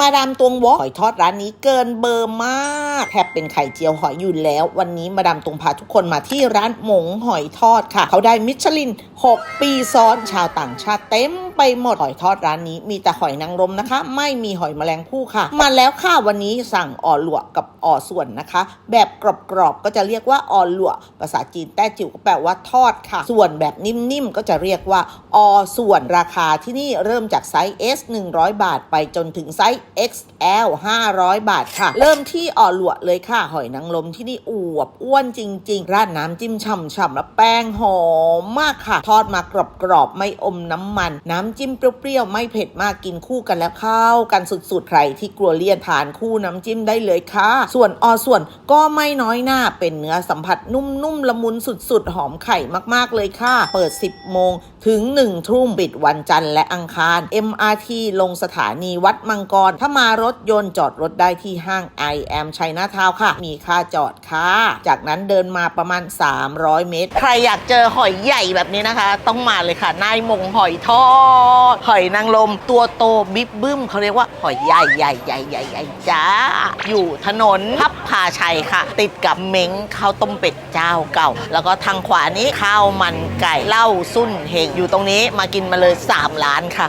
มาดามตวงวอหอยทอดร้านนี้เกินเบอร์มากแทบเป็นไข่เจียวหอยอยู่แล้ว วันนี้มาดามตวงพาทุกคนมาที่ร้านหมงหอยทอดค่ะ เขาได้มิชลิน 6 ปีซ้อนชาวต่างชาติเต็ม ไปหมดหอยทอดร้านนี้มีแต่หอยนางรมนะคะ ไม่มีหอยแมลงภู่ค่ะ มาแล้วค่ะวันนี้สั่งอ่อหลวกกับอ่อส่วนนะคะ แบบกรอบๆก็จะเรียกว่าอ่อหลวกภาษาจีนแต้จิ๋วก็แปลว่าทอดค่ะ ส่วนแบบนิ่มๆก็จะเรียกว่าออส่วนราคาที่นี่เริ่มจากไซส์ S 100 บาท ไปจนถึงไซส์ XL 500 บาทค่ะ เริ่มที่อ่อหลวกเลยค่ะ หอยนางรมที่นี่อวบอ้วนจริง ๆ ราดน้ำจิ้มฉ่ำๆแล้วแป้งหอมมากค่ะ ทอดมากรอบๆไม่อมน้ำมันน้ำจิ้มเปรี้ยวๆไม่เผ็ดมากกินคู่กันแล้วเข้ากันสุดๆ ใครที่กลัวเลี่ยนทานคู่น้ำจิ้มได้เลยค่ะ ส่วนอส่วนก็ไม่น้อยหน้าเป็นเนื้อสัมผัสนุ่มๆละมุนสุดๆ หอมไข่มากๆเลยค่ะ เปิด 10 โมงถึง 1 ทุ่มปิดวันจันทร์และอังคาร MRT ลงสถานีวัดมังกร ถ้ามารถยนต์จอดรถได้ที่ห้าง I am China Town ค่ะ มีค่าจอดค่ะ จากนั้นเดินมาประมาณ 300 เมตร ใครอยากเจอหอยใหญ่แบบนี้นะคะ ต้องมาเลยค่ะนายมงหอยทอดหอยนางรมตัวโตบิ๊บบึ้มเขาเรียกว่าหอยใหญ่ใหญ่ใหญ่ใหญ่ใหญ่จ้า อยู่ถนนพับพาชัยค่ะ ติดกับเม้งข้าวต้มเป็ดเจ้าเก่า แล้วก็ทางขวานี้ข้าวมันไก่เหล้าสุ่นเฮงอยู่ตรงนี้มากินมาเลย3ล้านค่ะ